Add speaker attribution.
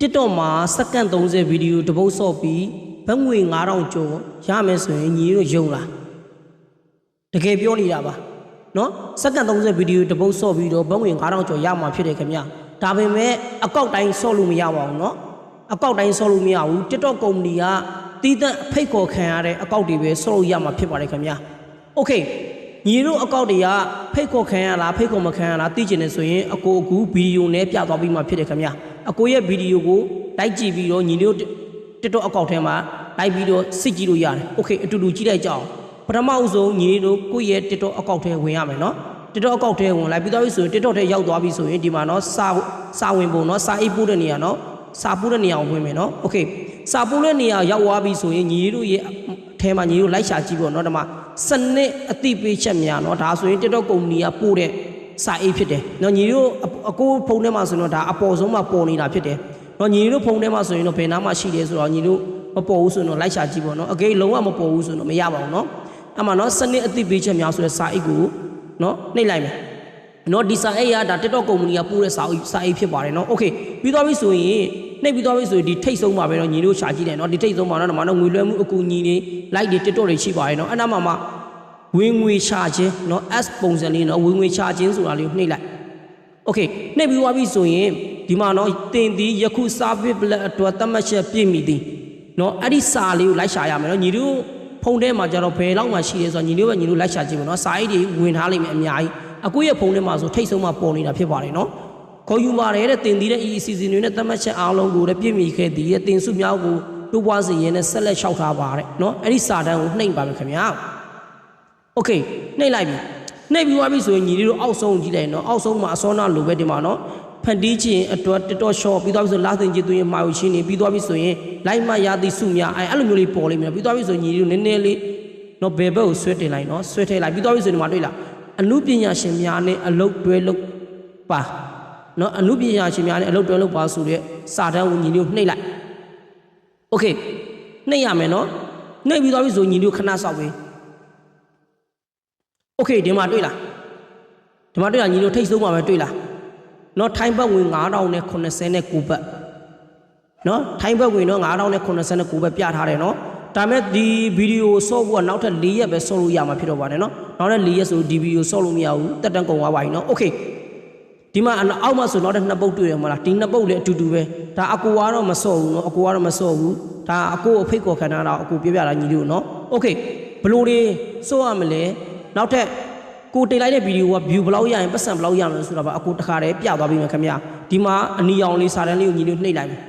Speaker 1: TikTok မှာစက္ကန့်30ဗီဒီယိုတစ်ပုတ်ဆော့ပြီးဘတ်ငွေ9000ကျော်ရမယ်ဆိုရင်ညီတို့ယုံလားတကယ်ပြောနေတာပါနော်စက္ကန့်30ဗီဒီယိုတစ်ပုတ်ဆော့ပြီးတော့ဘတ်ငွေ9000ကျော်ရမှာဖြစ်တယ်ခင်ဗျဒါပေမဲ့အကောက်တိုင်းဆော့လို့မရပါဘူးနော်အကောက်တိုင်းဆော့လို့မရဘူး TikTok ကုမ္ပဏီကတီးသန့်ဖိတ်ခေါ်ခံရတဲ့အကောက်တွေပဲဆော့လို့ရမှာဖြစ်ပါတယ်ခင်ဗျ Okay ညီတို့အကောက်တွေကဖိတ်ခေါ်ခံရလားဖိတ်ခေါ်မခံရလားသိချင်တယ်ဆိုရင်အကိုအခုဗီဒီယိုနဲ့ပြသွားပြီးမှဖြစ်တယ်ခင်ဗျ အကိုရဲ့ဗီဒီယိုကိုလိုက်ကြည့်ပြီးတော့ညီတို့ TikTok အကောက်ထဲမှာလိုက်ပြီးတော့စစ်ကြည့်လို့ရတယ်။ Okay အတူတူကြည့်လိုက်ကြအောင်ပထမအဆုံးညီတို့ကိုယ့်ရဲ့ TikTok အကောက်ထဲဝင်ရမယ်နော် TikTok အကောက်ထဲဝင်လိုက်ပြီးသွားပြီဆိုရင် TikTok ထဲရောက်သွားပြီဆိုရင်ဒီမှာနော်စာစာဝင်ပုံနော်စာအိတ်ပို့တဲ့နေရာနော်စာပို့တဲ့နေရာကိုဝင်မယ်နော် Okay စာပို့တဲ့နေရာရောက်သွားပြီဆိုရင်ညီတို့ရဲ့အထဲမှာညီတို့လိုက်ရှာကြည့်ပေါ့နော်ဒီမှာစနစ်အသိပေးချက်များနော်ဒါဆိုရင် TikTok ကုမ္ပဏီကပို့တဲ့စာအိတ်ဖြစ်တယ်နော်ညီတို့အ အကိုဖုန်းထဲမှာဆိုရင်တော့ဒါအပေါ်ဆုံးမှာပေါ်နေတာဖြစ်တယ်။နော်ညီတို့ဖုန်းထဲမှာဆိုရင်တော့ဘယ်နားမှာရှိတယ်ဆိုတော့ညီတို့မပေါ်ဘူးဆိုရင်တော့လိုက်ရှာကြည့်ပေါ့နော်။အကိလုံးဝမပေါ်ဘူးဆိုရင်တော့မရပါဘူးနော်။အမှနော်စနစ်အသိပေးချက်များဆိုတဲ့စာအိတ်ကိုနော်နှိပ်လိုက်မယ်။နော်ဒီစာအိတ်ကဒါ TikTok ကုမ္ပဏီကပို့တဲ့စာအိတ်စာအိတ်ဖြစ်ပါတယ်နော်။ Okay ပြီးသွားပြီဆိုရင်နှိပ်ပြီးသွားပြီဆိုရင်ဒီထိတ်ဆုံးပါပဲနော်ညီတို့ရှာကြည့်တယ်နော်။ဒီထိတ်ဆုံးပါနော်။မနော်ငွေလွှဲမှုအကူအညီတွေ like တွေ TikTok တွေရှိပါတယ်နော်။အဲ့နားမှာမှဝင်ငွေရှာခြင်းနော် S ပုံစံလေးနော်ဝင်ငွေရှာခြင်းဆိုတာလေးကိုနှိပ်လိုက်။ โอเคနှိပ်ပြီးသွားပြီဆိုရင်ဒီမှာနော်တင်သည်ယခု service plan အတွက်သတ်မှတ်ချက်ပြည့်မီသည်နော်အဲ့ဒီစာလေးကိုလိုက်ရှာရမယ်နော်ညီတို့ဖုန်းထဲမှာကျတော့ဘယ်လောက်မှရှိရဲဆိုတော့ညီတို့ပဲညီတို့လိုက်ရှာကြည့်မယ်နော်စာအိတ်တွေဝင်ထားလိမ့်မယ်အများကြီး အကိုရဲ့ဖုန်းထဲမှာဆိုထိတ်ဆုံးမှပေါ်နေတာဖြစ်ပါတယ်နော်ခေါ်ယူပါတယ်တဲ့တင်သည်တဲ့ EECC တွေနဲ့သတ်မှတ်ချက်အားလုံးကိုလည်းပြည့်မီခဲ့သည်တဲ့တင်စုများကိုတိုးပွားစေရင်းနဲ့ဆက်လက်လျှောက်ထားပါတဲ့နော်အဲ့ဒီစာတန်းကိုနှိမ့်ပါမယ်ခင်ဗျာโอเคနှိမ့်လိုက်ပြီ နှိမ့်ပြီးသွားပြီဆိုရင်ညီလေးတို့အောက်ဆုံးကြည့်လိုက်နော်အောက်ဆုံးမှာအစောနာလိုပဲဒီမှာနော်ဖန်တီးခြင်းအတွက်တတော်ရှော့ပြီးသွားပြီဆိုလာသင်ခြင်းသူရင်မာယူချင်းနေပြီးသွားပြီဆိုရင်လိုက်မရသည်စုများအဲအဲ့လိုမျိုးလေးပေါ်လိမ့်မယ်ပြီးသွားပြီဆိုရင်ညီလေးတို့နည်းနည်းလေးနော်ဘယ်ဘက်ကိုဆွဲတင်လိုက်နော်ဆွဲထည့်လိုက်ပြီးသွားပြီဆိုရင်ဒီမှာတွေ့လား အနုပညာရှင်များနဲ့အလုတ်တွဲလုပ်ပါเนาะအနုပညာရှင်များနဲ့အလုတ်တွဲလုပ်ပါဆိုတဲ့စာတန်းကိုညီတို့နှိပ်လိုက်โอเคနှိပ်ရမယ်เนาะနှိပ်ပြီးသွားပြီဆိုညီတို့ခဏဆောက်ပေး โอเคဒီမှာတွေ့လားဒီမှာတွေ့လားညီတို့ထိတ်ဆုံးပါပဲတွေ့လားเนาะထိုင်းဘတ်ဝင်9089ဘတ်เนาะထိုင်းဘတ်ဝင်တော့9089ဘတ်ပြထားတယ်เนาะဒါမဲ့ဒီဗီဒီယိုဆော့ဖို့ကနောက်ထပ်၄ရက်ပဲဆော့လို့ရမှာဖြစ်တော့ပါတယ်เนาะနောက်ထပ်၄ရက်ဆိုဒီဗီဒီယိုဆော့လို့မရဘူးတက်တန်းကုန်သွားပါပြီเนาะโอเคဒီမှာအောက်မှာဆိုနောက်ထပ်နှစ်ပုတ်တွေ့ရမှာလားဒီနှစ်ပုတ်လည်းအတူတူပဲဒါအကူကတော့မဆော့ဘူးเนาะအကူကတော့မဆော့ဘူးဒါအကူအဖိတ်ခေါ်ခံတာတော့အကူပြပြတာညီတို့เนาะโอเคဘလို့တွေဆော့ရမလဲ နောက်ထပ်ကိုတင်လိုက်တဲ့ဗီဒီယိုက view ဘယ်လောက်ရရင်ပတ်စံဘယ်လောက်ရမလဲဆိုတာပါအကိုတခါတည်းပြသွားပြီးမှခင်ဗျာဒီမှာအနီရောင်လေးစာတန်းလေးကိုညီတို့နှိပ်လိုက်မယ်